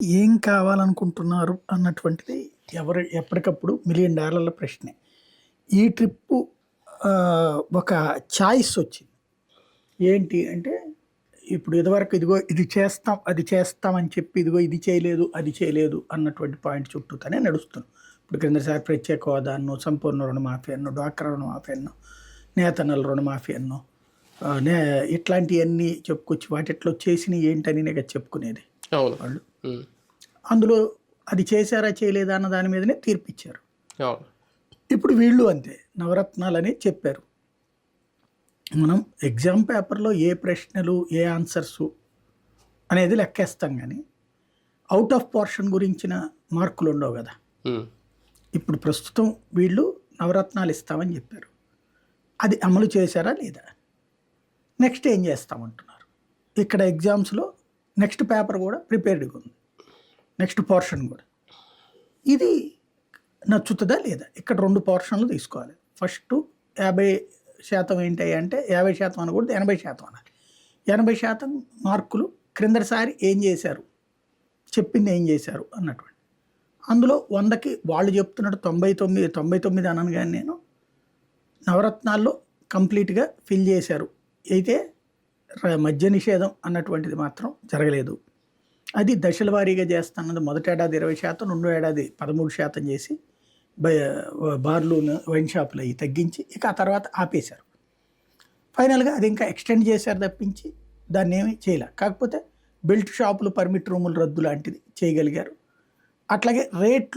ఏం కావాలనుకుంటున్నారు అన్నటువంటిది ఎవరు ఎప్పటికప్పుడు మిలియన్ డాలర్ల ప్రశ్నే. ఈ ట్రిప్పు ఒక చాయిస్ వచ్చింది. ఏంటి అంటే ఇప్పుడు ఇదివరకు ఇదిగో ఇది చేస్తాం అది చేస్తామని చెప్పి ఇదిగో ఇది చేయలేదు అది చేయలేదు అన్నటువంటి పాయింట్ చుట్టూతోనే నడుస్తున్నాం ఇప్పుడు క్రిందసారి ప్రత్యేక హోదాను సంపూర్ణ రుణమాఫీ అన్నో డ్వాక్రా రుణమాఫీ అన్నో నేతన్నల రుణమాఫీ అన్నో నే ఇట్లాంటివన్నీ చెప్పుకొచ్చి వాటిట్లో చేసినవి ఏంటని నేను చెప్పుకునేది. వాళ్ళు. అందులో అది చేశారా చేయలేదా అన్న దాని మీదనే తీర్పిచ్చారు. ఇప్పుడు వీళ్ళు అంతే నవరత్నాలని చెప్పారు. మనం ఎగ్జామ్ పేపర్లో ఏ ప్రశ్నలు ఏ ఆన్సర్సు అనేది లెక్కేస్తాం కానీ అవుట్ ఆఫ్ పోర్షన్ గురించిన మార్కులు ఉండవు కదా. ఇప్పుడు ప్రస్తుతం వీళ్ళు నవరత్నాలు ఇస్తామని చెప్పారు. అది అమలు చేశారా లేదా? నెక్స్ట్ ఏం చేస్తామంటున్నారు? ఇక్కడ ఎగ్జామ్స్లో నెక్స్ట్ పేపర్ కూడా ప్రిపేర్డ్గా ఉంది. నెక్స్ట్ పోర్షన్ కూడా. ఇది నచ్చుతుందా లేదా? ఇక్కడ రెండు పోర్షన్లు తీసుకోవాలి. ఫస్ట్ యాభై శాతం ఏంటి అంటే యాభై శాతం అనకూడదు ఎనభై శాతం అనాలి ఎనభై శాతం మార్కులు క్రిందటిసారి ఏం చేశారు? చెప్పింది ఏం చేశారు? అన్నటువంటి. అందులో వందకి వాళ్ళు చెప్తున్నట్టు తొంభై తొమ్మిది తొంభై తొమ్మిది అనను కానీ నేను నవరత్నాల్లో కంప్లీట్గా ఫిల్ చేశారు. అయితే మద్య నిషేధం అన్నటువంటిది మాత్రం జరగలేదు. అది దశల వారీగా చేస్తున్నది మొదటి ఏడాది ఇరవై శాతం రెండో ఏడాది పదమూడు శాతం చేసి బ- బార్లు వైన్ షాపులు అవి తగ్గించి ఇక ఆ తర్వాత ఆపేశారు. ఫైనల్గా అది ఇంకా ఎక్స్టెండ్ చేశారు తప్పించి దాన్ని ఏమీ చేయలే. కాకపోతే బెల్ట్ షాపులు పర్మిట్ రూములు రద్దు లాంటిది చేయగలిగారు. అట్లాగే రేట్లు